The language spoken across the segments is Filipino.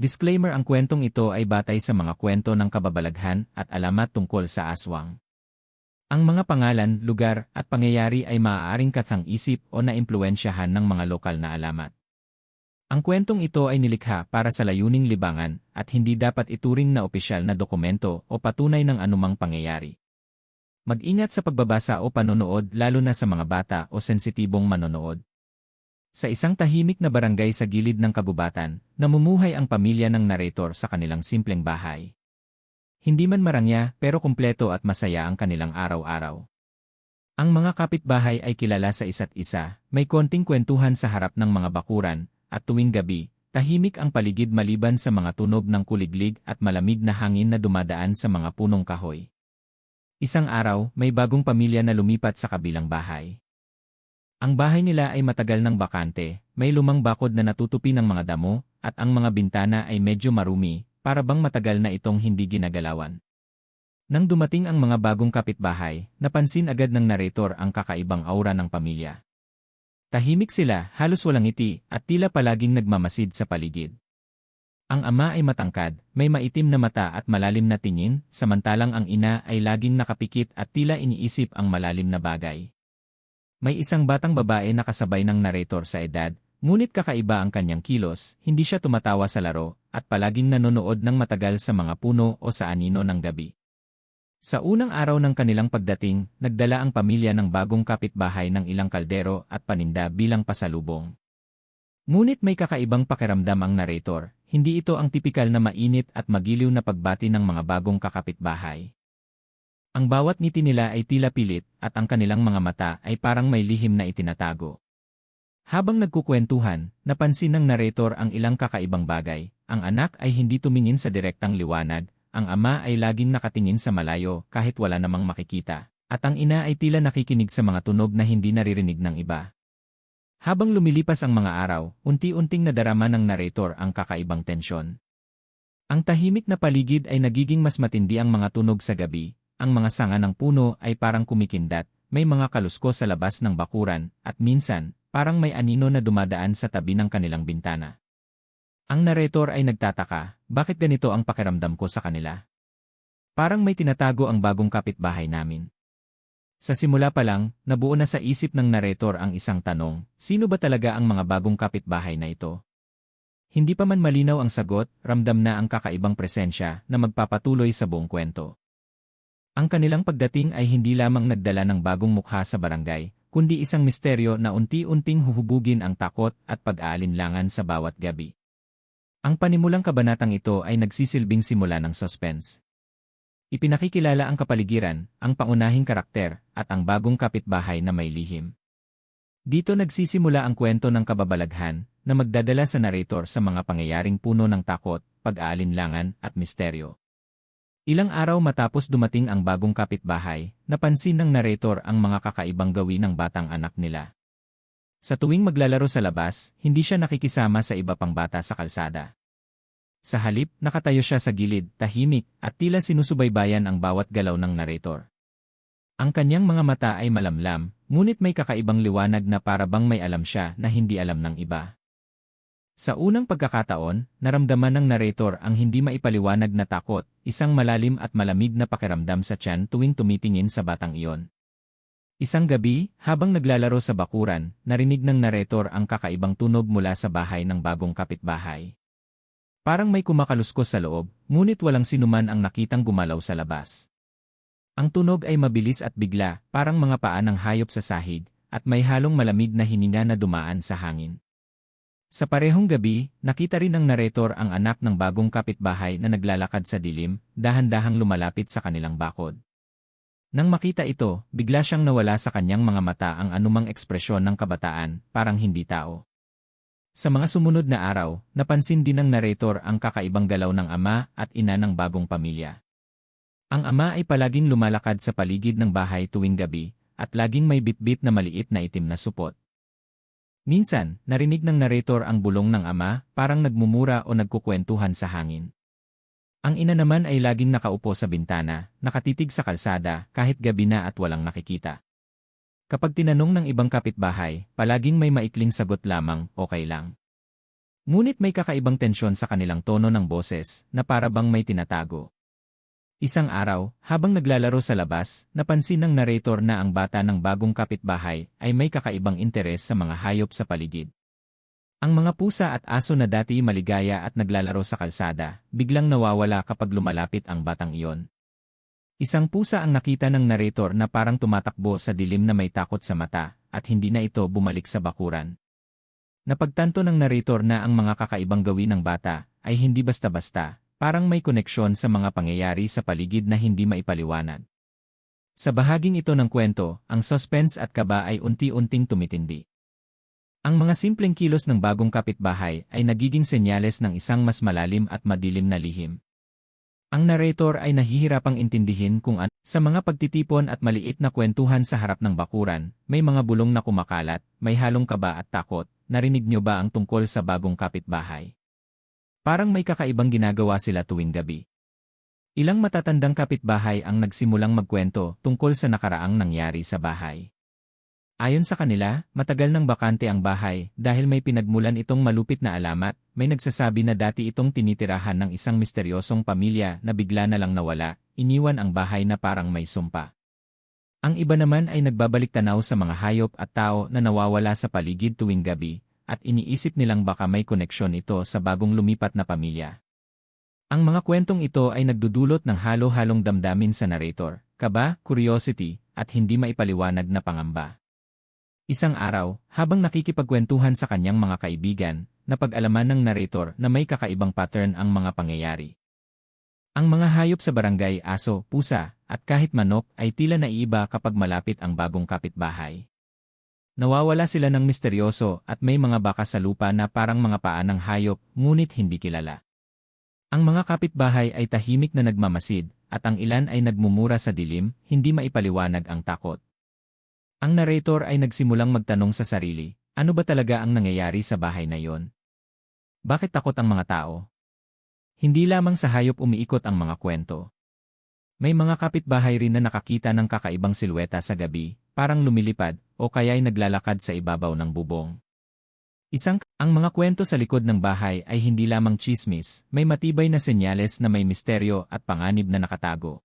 Disclaimer ang kwentong ito ay batay sa mga kwento ng kababalaghan at alamat tungkol sa aswang. Ang mga pangalan, lugar, at pangyayari ay maaaring kathang-isip o naimpluensyahan ng mga lokal na alamat. Ang kwentong ito ay nilikha para sa layuning libangan at hindi dapat ituring na opisyal na dokumento o patunay ng anumang pangyayari. Mag-ingat sa pagbabasa o panonood lalo na sa mga bata o sensitibong manonood. Sa isang tahimik na barangay sa gilid ng kagubatan, namumuhay ang pamilya ng narrator sa kanilang simpleng bahay. Hindi man marangya pero kumpleto at masaya ang kanilang araw-araw. Ang mga kapitbahay ay kilala sa isa't isa, may konting kwentuhan sa harap ng mga bakuran, at tuwing gabi, tahimik ang paligid maliban sa mga tunog ng kuliglig at malamig na hangin na dumadaan sa mga punong kahoy. Isang araw, may bagong pamilya na lumipat sa kabilang bahay. Ang bahay nila ay matagal ng bakante, may lumang bakod na natutupi ng mga damo, at ang mga bintana ay medyo marumi, para bang matagal na itong hindi ginagalawan. Nang dumating ang mga bagong kapitbahay, napansin agad ng narrator ang kakaibang aura ng pamilya. Tahimik sila, halos walang ngiti, at tila palaging nagmamasid sa paligid. Ang ama ay matangkad, may maitim na mata at malalim na tingin, samantalang ang ina ay laging nakapikit at tila iniisip ang malalim na bagay. May isang batang babae na kasabay ng narrator sa edad, ngunit kakaiba ang kanyang kilos, hindi siya tumatawa sa laro, at palaging nanonood ng matagal sa mga puno o sa anino ng gabi. Sa unang araw ng kanilang pagdating, nagdala ang pamilya ng bagong kapitbahay ng ilang kaldero at paninda bilang pasalubong. Ngunit may kakaibang pakiramdam ang narrator, hindi ito ang tipikal na mainit at magiliw na pagbati ng mga bagong kakapitbahay. Ang bawat ngiti nila ay tila pilit at ang kanilang mga mata ay parang may lihim na itinatago. Habang nagkukwentuhan, napansin ng narrator ang ilang kakaibang bagay. Ang anak ay hindi tumingin sa direktang liwanag, ang ama ay laging nakatingin sa malayo kahit wala namang makikita, at ang ina ay tila nakikinig sa mga tunog na hindi naririnig ng iba. Habang lumilipas ang mga araw, unti-unting nadarama ng narrator ang kakaibang tensyon. Ang tahimik na paligid ay nagiging mas matindi ang mga tunog sa gabi, ang mga sanga ng puno ay parang kumikindat, may mga kalusko sa labas ng bakuran, at minsan, parang may anino na dumadaan sa tabi ng kanilang bintana. Ang narrator ay nagtataka, bakit ganito ang pakiramdam ko sa kanila? Parang may tinatago ang bagong kapitbahay namin. Sa simula pa lang, nabuo na sa isip ng narrator ang isang tanong, sino ba talaga ang mga bagong kapitbahay na ito? Hindi pa man malinaw ang sagot, ramdam na ang kakaibang presensya na magpapatuloy sa buong kwento. Ang kanilang pagdating ay hindi lamang nagdala ng bagong mukha sa barangay, kundi isang misteryo na unti-unting huhubugin ang takot at pag-aalinlangan sa bawat gabi. Ang panimulang kabanatang ito ay nagsisilbing simula ng suspense. Ipinakikilala ang kapaligiran, ang pangunahing karakter, at ang bagong kapitbahay na may lihim. Dito nagsisimula ang kwento ng kababalaghan na magdadala sa narrator sa mga pangyayaring puno ng takot, pag-aalinlangan at misteryo. Ilang araw matapos dumating ang bagong kapitbahay, napansin ng narrator ang mga kakaibang gawin ng batang anak nila. Sa tuwing maglalaro sa labas, hindi siya nakikisama sa iba pang bata sa kalsada. Sa halip, nakatayo siya sa gilid, tahimik, at tila sinusubaybayan ang bawat galaw ng narrator. Ang kanyang mga mata ay malamlam, ngunit may kakaibang liwanag na para may alam siya na hindi alam ng iba. Sa unang pagkakataon, naramdaman ng narrator ang hindi maipaliwanag na takot, isang malalim at malamig na pakiramdam sa tiyan tuwing tumitingin sa batang iyon. Isang gabi, habang naglalaro sa bakuran, narinig ng narrator ang kakaibang tunog mula sa bahay ng bagong kapitbahay. Parang may kumakaluskos sa loob, ngunit walang sinuman ang nakitang gumalaw sa labas. Ang tunog ay mabilis at bigla, parang mga paa ng hayop sa sahig, at may halong malamig na hininga na dumaan sa hangin. Sa parehong gabi, nakita rin ng narrator ang anak ng bagong kapitbahay na naglalakad sa dilim, dahan-dahang lumalapit sa kanilang bakod. Nang makita ito, bigla siyang nawala sa kanyang mga mata ang anumang ekspresyon ng kabataan, parang hindi tao. Sa mga sumunod na araw, napansin din ng narrator ang kakaibang galaw ng ama at ina ng bagong pamilya. Ang ama ay palaging lumalakad sa paligid ng bahay tuwing gabi, at laging may bitbit na maliit na itim na supot. Minsan, narinig ng narrator ang bulong ng ama, parang nagmumura o nagkukwentuhan sa hangin. Ang ina naman ay laging nakaupo sa bintana, nakatitig sa kalsada, kahit gabi na at walang nakikita. Kapag tinanong ng ibang kapitbahay, palaging may maikling sagot lamang, okay lang. Ngunit may kakaibang tensyon sa kanilang tono ng boses na para bang may tinatago. Isang araw, habang naglalaro sa labas, napansin ng narrator na ang bata ng bagong kapitbahay ay may kakaibang interes sa mga hayop sa paligid. Ang mga pusa at aso na dati maligaya at naglalaro sa kalsada, biglang nawawala kapag lumalapit ang batang iyon. Isang pusa ang nakita ng narrator na parang tumatakbo sa dilim na may takot sa mata, at hindi na ito bumalik sa bakuran. Napagtanto ng narrator na ang mga kakaibang gawin ng bata ay hindi basta-basta, parang may koneksyon sa mga pangyayari sa paligid na hindi maipaliwanag. Sa bahaging ito ng kwento, ang suspense at kaba ay unti-unting tumitindi. Ang mga simpleng kilos ng bagong kapitbahay ay nagiging senyales ng isang mas malalim at madilim na lihim. Ang narrator ay nahihirapang intindihin kung ano. Sa mga pagtitipon at maliit na kwentuhan sa harap ng bakuran, may mga bulong na kumakalat, may halong kaba at takot, narinig nyo ba ang tungkol sa bagong kapitbahay? Parang may kakaibang ginagawa sila tuwing gabi. Ilang matatandang kapitbahay ang nagsimulang magkwento tungkol sa nakaraang nangyari sa bahay. Ayon sa kanila, matagal nang bakante ang bahay dahil may pinagmulan itong malupit na alamat, may nagsasabi na dati itong tinitirahan ng isang misteryosong pamilya na bigla na lang nawala, iniwan ang bahay na parang may sumpa. Ang iba naman ay nagbabalik tanaw sa mga hayop at tao na nawawala sa paligid tuwing gabi, at iniisip nilang baka may koneksyon ito sa bagong lumipat na pamilya. Ang mga kwentong ito ay nagdudulot ng halo-halong damdamin sa narrator, kaba, curiosity, at hindi maipaliwanag na pangamba. Isang araw, habang nakikipagkwentuhan sa kanyang mga kaibigan, napag-alaman ng narrator na may kakaibang pattern ang mga pangyayari. Ang mga hayop sa barangay, aso, pusa, at kahit manok ay tila naiiba kapag malapit ang bagong kapitbahay. Nawawala sila ng misteryoso at may mga baka sa lupa na parang mga paa ng hayop ngunit hindi kilala. Ang mga kapitbahay ay tahimik na nagmamasid at ang ilan ay nagmumura sa dilim, hindi maipaliwanag ang takot. Ang narrator ay nagsimulang magtanong sa sarili, ano ba talaga ang nangyayari sa bahay na iyon? Bakit takot ang mga tao? Hindi lamang sa hayop umiikot ang mga kwento. May mga kapitbahay rin na nakakita ng kakaibang silweta sa gabi, parang lumilipad, o kaya'y naglalakad sa ibabaw ng bubong. Isang, ang mga kwento sa likod ng bahay ay hindi lamang chismis, may matibay na senyales na may misteryo at panganib na nakatago.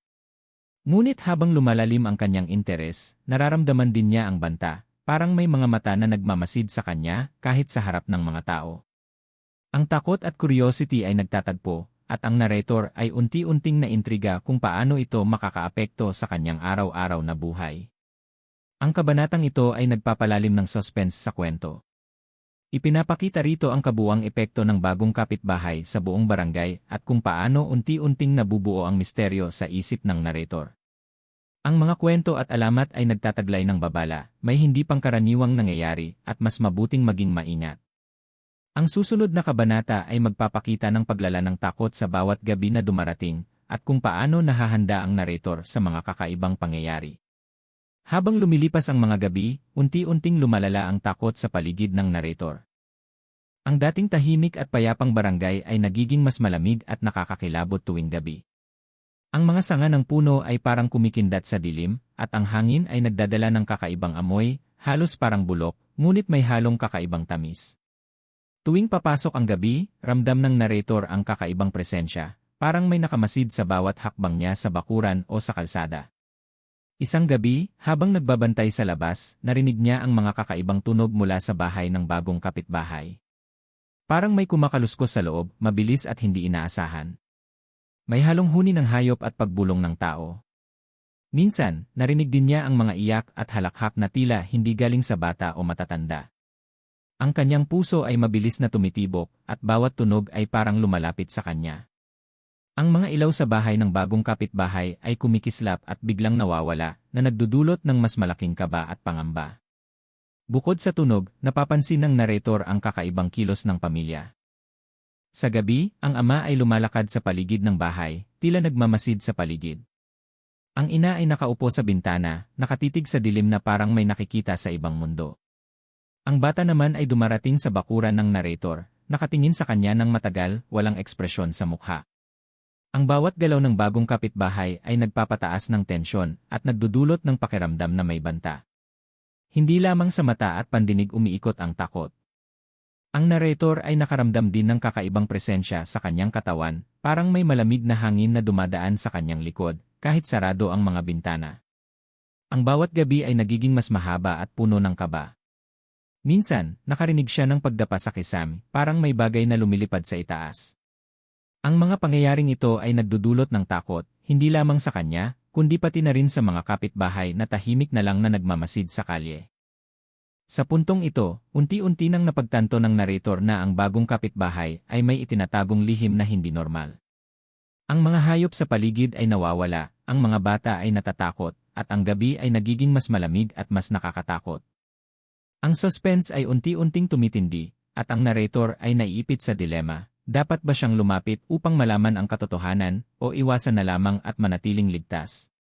Ngunit habang lumalalim ang kanyang interes, nararamdaman din niya ang banta, parang may mga mata na nagmamasid sa kanya kahit sa harap ng mga tao. Ang takot at curiosity ay nagtatagpo, at ang narrator ay unti-unting naintriga kung paano ito makakaapekto sa kanyang araw-araw na buhay. Ang kabanatang ito ay nagpapalalim ng suspense sa kwento. Ipinapakita rito ang kabuang epekto ng bagong kapitbahay sa buong barangay at kung paano unti-unting nabubuo ang misteryo sa isip ng narrator. Ang mga kwento at alamat ay nagtataglay ng babala, may hindi pangkaraniwang nangyayari at mas mabuting maging maingat. Ang susunod na kabanata ay magpapakita ng paglala ng takot sa bawat gabi na dumarating at kung paano nahahanda ang narrator sa mga kakaibang pangyayari. Habang lumilipas ang mga gabi, unti-unting lumalala ang takot sa paligid ng narrator. Ang dating tahimik at payapang barangay ay nagiging mas malamig at nakakakilabot tuwing gabi. Ang mga sanga ng puno ay parang kumikindat sa dilim, at ang hangin ay nagdadala ng kakaibang amoy, halos parang bulok, ngunit may halong kakaibang tamis. Tuwing papasok ang gabi, ramdam ng narrator ang kakaibang presensya, parang may nakamasid sa bawat hakbang niya sa bakuran o sa kalsada. Isang gabi, habang nagbabantay sa labas, narinig niya ang mga kakaibang tunog mula sa bahay ng bagong kapitbahay. Parang may kumakaluskos sa loob, mabilis at hindi inaasahan. May halong huni ng hayop at pagbulong ng tao. Minsan, narinig din niya ang mga iyak at halakhak na tila hindi galing sa bata o matatanda. Ang kanyang puso ay mabilis na tumitibok at bawat tunog ay parang lumalapit sa kanya. Ang mga ilaw sa bahay ng bagong kapitbahay ay kumikislap at biglang nawawala na nagdudulot ng mas malaking kaba at pangamba. Bukod sa tunog, napapansin ng narrator ang kakaibang kilos ng pamilya. Sa gabi, ang ama ay lumalakad sa paligid ng bahay, tila nagmamasid sa paligid. Ang ina ay nakaupo sa bintana, nakatitig sa dilim na parang may nakikita sa ibang mundo. Ang bata naman ay dumarating sa bakuran ng narrator, nakatingin sa kanya ng matagal, walang ekspresyon sa mukha. Ang bawat galaw ng bagong kapitbahay ay nagpapataas ng tensyon at nagdudulot ng pakiramdam na may banta. Hindi lamang sa mata at pandinig umiikot ang takot. Ang narrator ay nakaramdam din ng kakaibang presensya sa kanyang katawan, parang may malamig na hangin na dumadaan sa kanyang likod, kahit sarado ang mga bintana. Ang bawat gabi ay nagiging mas mahaba at puno ng kaba. Minsan, nakarinig siya ng pagdapa sa kisam, parang may bagay na lumilipad sa itaas. Ang mga pangyayaring ito ay nagdudulot ng takot, hindi lamang sa kanya, kundi pati na rin sa mga kapitbahay na tahimik na lang na nagmamasid sa kalye. Sa puntong ito, unti-unti nang napagtanto ng narrator na ang bagong kapitbahay ay may itinatagong lihim na hindi normal. Ang mga hayop sa paligid ay nawawala, ang mga bata ay natatakot, at ang gabi ay nagiging mas malamig at mas nakakatakot. Ang suspense ay unti-unting tumitindi, at ang narrator ay naiipit sa dilema, dapat ba siyang lumapit upang malaman ang katotohanan o iwasan na lamang at manatiling ligtas?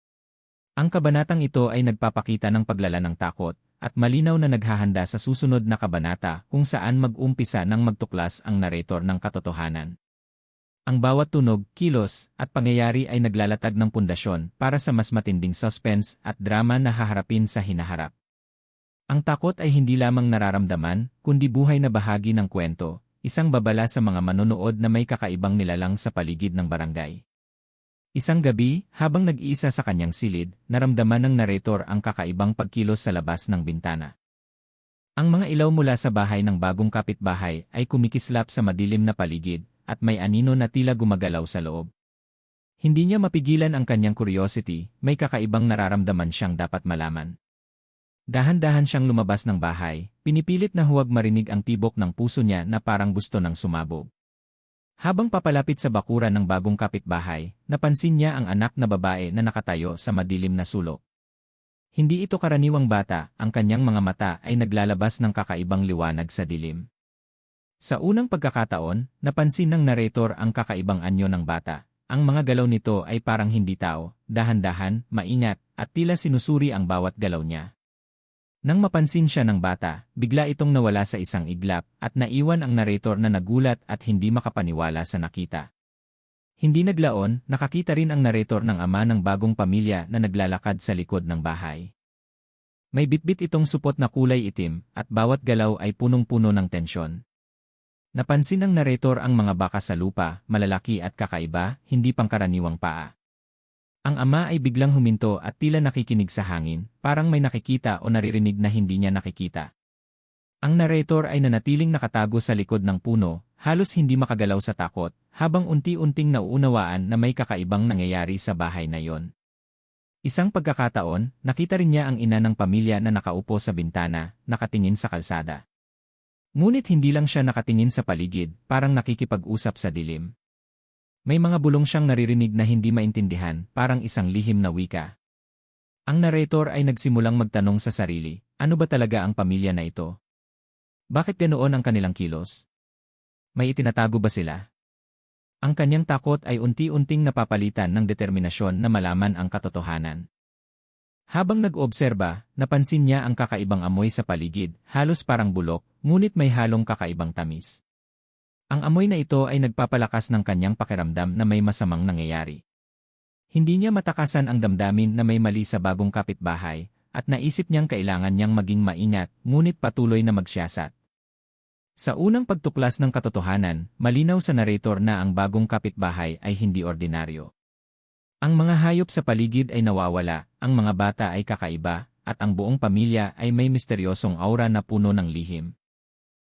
Ang kabanatang ito ay nagpapakita ng paglala ng takot, at malinaw na naghahanda sa susunod na kabanata kung saan mag-umpisa ng magtuklas ang narrator ng katotohanan. Ang bawat tunog, kilos, at pangyayari ay naglalatag ng pundasyon para sa mas matinding suspense at drama na haharapin sa hinaharap. Ang takot ay hindi lamang nararamdaman, kundi buhay na bahagi ng kwento, isang babala sa mga manonood na may kakaibang nilalang sa paligid ng barangay. Isang gabi, habang nag-iisa sa kanyang silid, naramdaman ng narrator ang kakaibang pagkilos sa labas ng bintana. Ang mga ilaw mula sa bahay ng bagong kapitbahay ay kumikislap sa madilim na paligid, at may anino na tila gumagalaw sa loob. Hindi niya mapigilan ang kanyang curiosity, may kakaibang nararamdaman siyang dapat malaman. Dahan-dahan siyang lumabas ng bahay, pinipilit na huwag marinig ang tibok ng puso niya na parang gusto ng sumabog. Habang papalapit sa bakuran ng bagong kapitbahay, napansin niya ang anak na babae na nakatayo sa madilim na sulok. Hindi ito karaniwang bata, ang kanyang mga mata ay naglalabas ng kakaibang liwanag sa dilim. Sa unang pagkakataon, napansin ng narrator ang kakaibang anyo ng bata. Ang mga galaw nito ay parang hindi tao, dahan-dahan, maingat, at tila sinusuri ang bawat galaw niya. Nang mapansin siya ng bata, bigla itong nawala sa isang iglap at naiwan ang narrator na nagulat at hindi makapaniwala sa nakita. Hindi naglaon, nakakita rin ang narrator ng ama ng bagong pamilya na naglalakad sa likod ng bahay. May bitbit itong supot na kulay itim at bawat galaw ay punong-puno ng tensyon. Napansin ng narrator ang mga baka sa lupa, malalaki at kakaiba, hindi pangkaraniwang paa. Ang ama ay biglang huminto at tila nakikinig sa hangin, parang may nakikita o naririnig na hindi niya nakikita. Ang narrator ay nanatiling nakatago sa likod ng puno, halos hindi makagalaw sa takot, habang unti-unting nauunawaan na may kakaibang nangyayari sa bahay na yon. Isang pagkakataon, nakita rin niya ang ina ng pamilya na nakaupo sa bintana, nakatingin sa kalsada. Ngunit hindi lang siya nakatingin sa paligid, parang nakikipag-usap sa dilim. May mga bulong siyang naririnig na hindi maintindihan, parang isang lihim na wika. Ang narrator ay nagsimulang magtanong sa sarili, ano ba talaga ang pamilya na ito? Bakit ganoon ang kanilang kilos? May itinatago ba sila? Ang kanyang takot ay unti-unting napapalitan ng determinasyon na malaman ang katotohanan. Habang nag-obserba, napansin niya ang kakaibang amoy sa paligid, halos parang bulok, ngunit may halong kakaibang tamis. Ang amoy na ito ay nagpapalakas ng kanyang pakiramdam na may masamang nangyayari. Hindi niya matakasan ang damdamin na may mali sa bagong kapitbahay, at naisip niyang kailangan niyang maging maingat, ngunit patuloy na magsiyasat. Sa unang pagtuklas ng katotohanan, malinaw sa narrator na ang bagong kapitbahay ay hindi ordinaryo. Ang mga hayop sa paligid ay nawawala, ang mga bata ay kakaiba, at ang buong pamilya ay may misteryosong aura na puno ng lihim.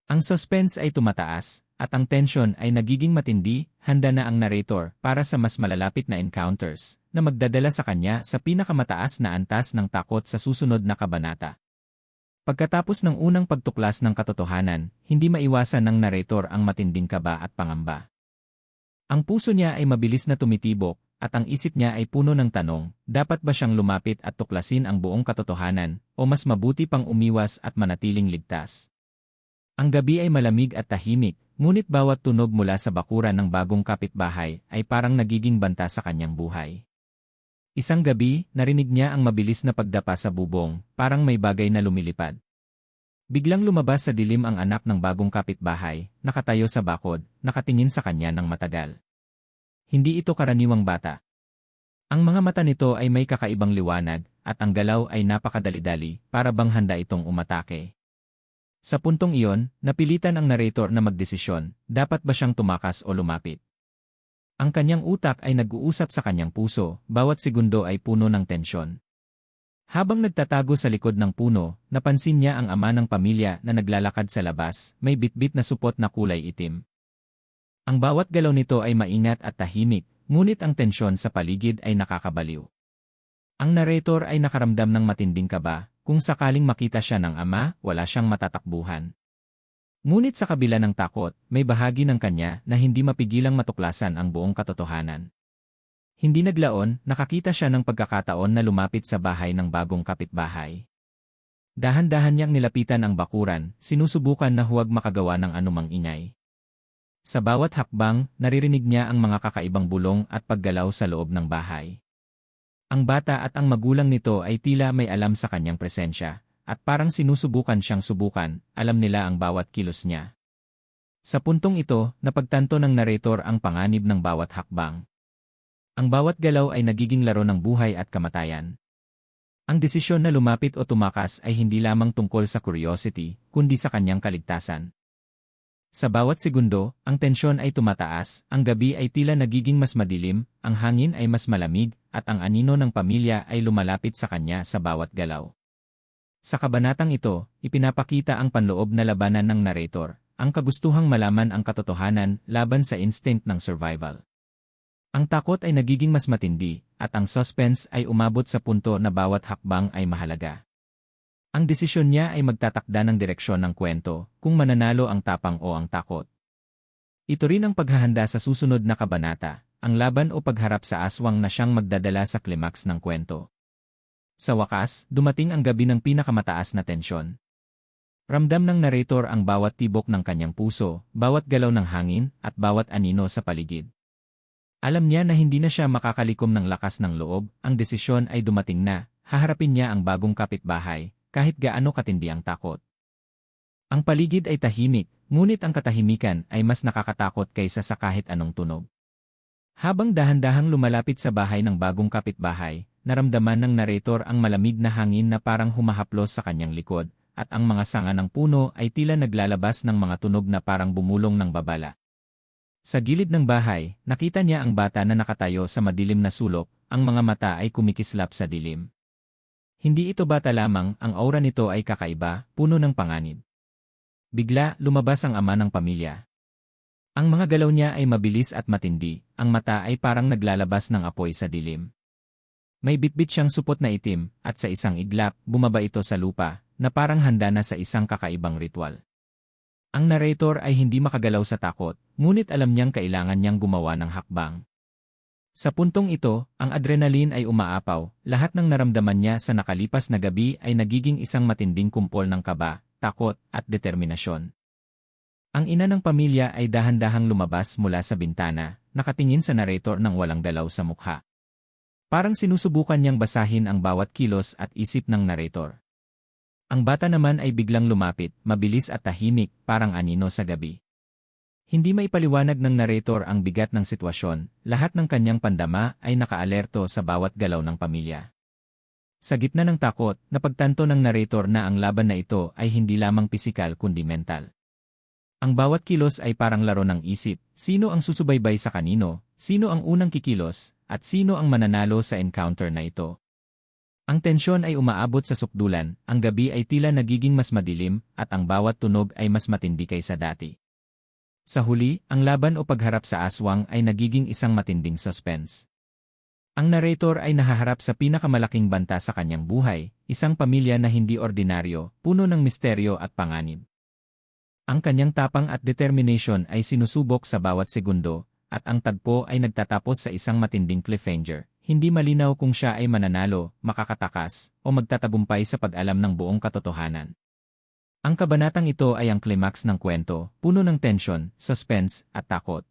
Ang suspense ay tumataas, at ang tension ay nagiging matindi, handa na ang narrator para sa mas malalapit na encounters na magdadala sa kanya sa pinakamataas na antas ng takot sa susunod na kabanata. Pagkatapos ng unang pagtuklas ng katotohanan, hindi maiwasan ng narrator ang matinding kaba at pangamba. Ang puso niya ay mabilis na tumitibok, at ang isip niya ay puno ng tanong, dapat ba siyang lumapit at tuklasin ang buong katotohanan, o mas mabuti pang umiwas at manatiling ligtas? Ang gabi ay malamig at tahimik, ngunit bawat tunog mula sa bakuran ng bagong kapitbahay ay parang nagiging banta sa kanyang buhay. Isang gabi, narinig niya ang mabilis na pagdapa sa bubong, parang may bagay na lumilipad. Biglang lumabas sa dilim ang anak ng bagong kapitbahay, nakatayo sa bakod, nakatingin sa kanya ng matagal. Hindi ito karaniwang bata. Ang mga mata nito ay may kakaibang liwanag, at ang galaw ay napakadali-dali, para bang handa itong umatake. Sa puntong iyon, napilitan ang narrator na magdesisyon, dapat ba siyang tumakas o lumapit. Ang kanyang utak ay nag-uusap sa kanyang puso, bawat segundo ay puno ng tensyon. Habang nagtatago sa likod ng puno, napansin niya ang ama ng pamilya na naglalakad sa labas, may bitbit na supot na kulay itim. Ang bawat galaw nito ay maingat at tahimik, ngunit ang tensyon sa paligid ay nakakabaliw. Ang narrator ay nakaramdam ng matinding kaba, kung sakaling makita siya ng ama, wala siyang matatakbuhan. Ngunit sa kabila ng takot, may bahagi ng kanya na hindi mapigilang matuklasan ang buong katotohanan. Hindi naglaon, nakakita siya ng pagkakataon na lumapit sa bahay ng bagong kapitbahay. Dahan-dahan niyang nilapitan ang bakuran, sinusubukan na huwag makagawa ng anumang ingay. Sa bawat hakbang, naririnig niya ang mga kakaibang bulong at paggalaw sa loob ng bahay. Ang bata at ang magulang nito ay tila may alam sa kanyang presensya, at parang sinusubukan siyang subukan, alam nila ang bawat kilos niya. Sa puntong ito, napagtanto ng narrator ang panganib ng bawat hakbang. Ang bawat galaw ay nagiging laro ng buhay at kamatayan. Ang desisyon na lumapit o tumakas ay hindi lamang tungkol sa curiosity, kundi sa kanyang kaligtasan. Sa bawat segundo, ang tensyon ay tumataas, ang gabi ay tila nagiging mas madilim, ang hangin ay mas malamig, at ang anino ng pamilya ay lumalapit sa kanya sa bawat galaw. Sa kabanatang ito, ipinapakita ang panloob na labanan ng narrator, ang kagustuhang malaman ang katotohanan laban sa instinct ng survival. Ang takot ay nagiging mas matindi, at ang suspense ay umabot sa punto na bawat hakbang ay mahalaga. Ang desisyon niya ay magtatakda ng direksyon ng kwento, kung mananalo ang tapang o ang takot. Ito rin ang paghahanda sa susunod na kabanata, ang laban o pagharap sa aswang na siyang magdadala sa klimaks ng kwento. Sa wakas, dumating ang gabi ng pinakamataas na tensyon. Ramdam ng narrator ang bawat tibok ng kanyang puso, bawat galaw ng hangin, at bawat anino sa paligid. Alam niya na hindi na siya makakalikom ng lakas ng loob, ang desisyon ay dumating na, haharapin niya ang bagong kapitbahay, kahit gaano katindi ang takot. Ang paligid ay tahimik, ngunit ang katahimikan ay mas nakakatakot kaysa sa kahit anong tunog. Habang dahan-dahang lumalapit sa bahay ng bagong kapitbahay, naramdaman ng narrator ang malamig na hangin na parang humahaplos sa kanyang likod, at ang mga sanga ng puno ay tila naglalabas ng mga tunog na parang bumulong ng babala. Sa gilid ng bahay, nakita niya ang bata na nakatayo sa madilim na sulok, ang mga mata ay kumikislap sa dilim. Hindi ito bata lamang, ang aura nito ay kakaiba, puno ng panganib. Bigla, lumabas ang ama ng pamilya. Ang mga galaw niya ay mabilis at matindi, ang mata ay parang naglalabas ng apoy sa dilim. May bitbit siyang supot na itim, at sa isang iglap, bumaba ito sa lupa, na parang handa na sa isang kakaibang ritual. Ang narrator ay hindi makagalaw sa takot, ngunit alam niyang kailangan niyang gumawa ng hakbang. Sa puntong ito, ang adrenaline ay umaapaw, lahat ng naramdaman niya sa nakalipas na gabi ay nagiging isang matinding kumpol ng kaba, takot, at determinasyon. Ang ina ng pamilya ay dahan-dahang lumabas mula sa bintana, nakatingin sa narrator ng walang dalaw sa mukha. Parang sinusubukan niyang basahin ang bawat kilos at isip ng narrator. Ang bata naman ay biglang lumapit, mabilis at tahimik, parang anino sa gabi. Hindi may paliwanag ng narrator ang bigat ng sitwasyon, lahat ng kanyang pandama ay nakaalerto sa bawat galaw ng pamilya. Sa gitna ng takot, napagtanto ng narrator na ang laban na ito ay hindi lamang pisikal kundi mental. Ang bawat kilos ay parang laro ng isip, sino ang susubaybay sa kanino, sino ang unang kikilos, at sino ang mananalo sa encounter na ito. Ang tensyon ay umaabot sa sukdulan, ang gabi ay tila nagiging mas madilim, at ang bawat tunog ay mas matindi kaysa dati. Sa huli, ang laban o pagharap sa aswang ay nagiging isang matinding suspense. Ang narrator ay nahaharap sa pinakamalaking banta sa kanyang buhay, isang pamilya na hindi ordinaryo, puno ng misteryo at panganib. Ang kanyang tapang at determination ay sinusubok sa bawat segundo, at ang tagpo ay nagtatapos sa isang matinding cliffhanger, hindi malinaw kung siya ay mananalo, makakatakas, o magtatagumpay sa pag-alam ng buong katotohanan. Ang kabanatang ito ay ang klimaks ng kwento, puno ng tensyon, suspense, at takot.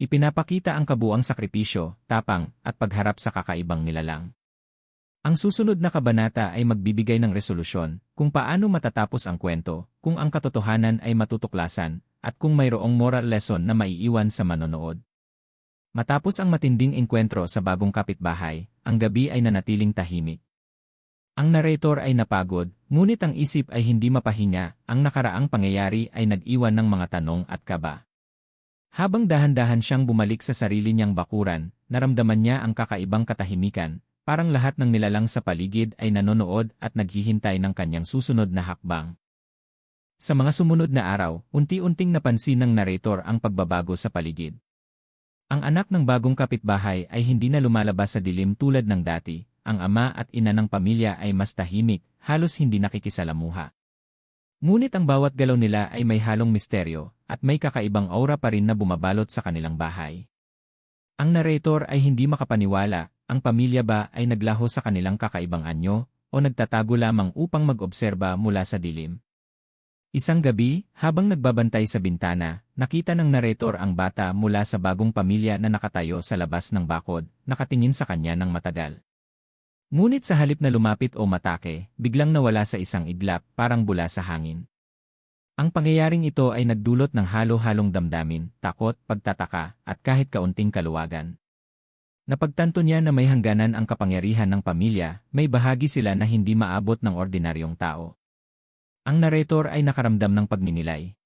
Ipinapakita ang kabuang sakripisyo, tapang, at pagharap sa kakaibang nilalang. Ang susunod na kabanata ay magbibigay ng resolusyon kung paano matatapos ang kwento, kung ang katotohanan ay matutuklasan, at kung mayroong moral lesson na maiiwan sa manonood. Matapos ang matinding engkwentro sa bagong kapitbahay, ang gabi ay nanatiling tahimik. Ang narrator ay napagod, Ngunit ang isip ay hindi mapahinga, ang nakaraang pangyayari ay nag-iwan ng mga tanong at kaba. Habang dahan-dahan siyang bumalik sa sarili niyang bakuran, naramdaman niya ang kakaibang katahimikan, parang lahat ng nilalang sa paligid ay nanonood at naghihintay ng kanyang susunod na hakbang. Sa mga sumunod na araw, unti-unting napansin ng narrator ang pagbabago sa paligid. Ang anak ng bagong kapitbahay ay hindi na lumalabas sa dilim tulad ng dati, ang ama at ina ng pamilya ay mas tahimik, halos hindi nakikisalamuha. Ngunit ang bawat galaw nila ay may halong misteryo, at may kakaibang aura pa rin na bumabalot sa kanilang bahay. Ang narrator ay hindi makapaniwala, ang pamilya ba ay naglaho sa kanilang kakaibang anyo, o nagtatago lamang upang mag-obserba mula sa dilim. Isang gabi, habang nagbabantay sa bintana, nakita ng narrator ang bata mula sa bagong pamilya na nakatayo sa labas ng bakod, nakatingin sa kanya ng matagal. Ngunit sa halip na lumapit o matake, biglang nawala sa isang iglap, parang bula sa hangin. Ang pangyayaring ito ay nagdulot ng halo-halong damdamin, takot, pagtataka, at kahit kaunting kaluwagan. Napagtanto niya na may hangganan ang kapangyarihan ng pamilya, may bahagi sila na hindi maabot ng ordinaryong tao. Ang narrator ay nakaramdam ng pagninilay.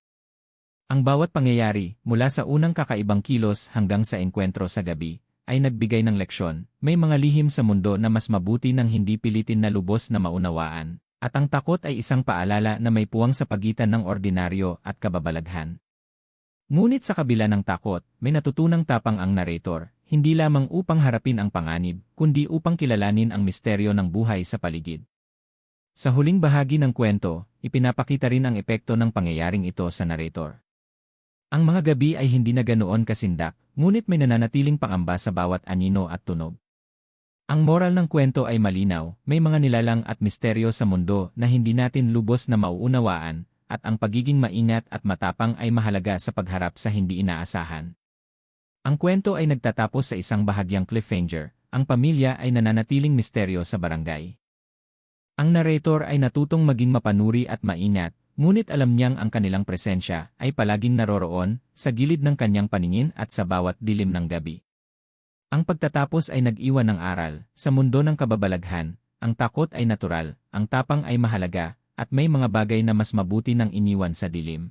Ang bawat pangyayari, mula sa unang kakaibang kilos hanggang sa enkwentro sa gabi, ay nagbigay ng leksyon, may mga lihim sa mundo na mas mabuti nang hindi pilitin na lubos na maunawaan, at ang takot ay isang paalala na may puwang sa pagitan ng ordinaryo at kababalaghan. Ngunit sa kabila ng takot, may natutunang tapang ang narrator, hindi lamang upang harapin ang panganib, kundi upang kilalanin ang misteryo ng buhay sa paligid. Sa huling bahagi ng kwento, ipinapakita rin ang epekto ng pangyayaring ito sa narrator. Ang mga gabi ay hindi na ganoon kasindak, ngunit may nananatiling pangamba sa bawat anino at tunog. Ang moral ng kwento ay malinaw, may mga nilalang at misteryo sa mundo na hindi natin lubos na mauunawaan, at ang pagiging maingat at matapang ay mahalaga sa pagharap sa hindi inaasahan. Ang kwento ay nagtatapos sa isang bahagyang cliffhanger, ang pamilya ay nananatiling misteryo sa barangay. Ang narrator ay natutong maging mapanuri at maingat, Ngunit alam niyang ang kanilang presensya ay palaging naroroon sa gilid ng kanyang paningin at sa bawat dilim ng gabi. Ang pagtatapos ay nag-iwan ng aral, sa mundo ng kababalaghan, ang takot ay natural, ang tapang ay mahalaga, at may mga bagay na mas mabuti ng iniwan sa dilim.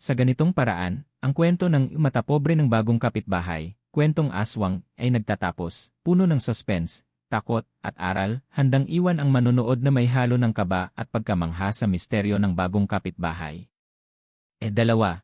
Sa ganitong paraan, ang kwento ng matapobre ng bagong kapitbahay, kwentong aswang, ay nagtatapos, puno ng suspense, takot, at aral, handang iwan ang manonood na may halo ng kaba at pagkamangha sa misteryo ng bagong kapitbahay. E dalawa,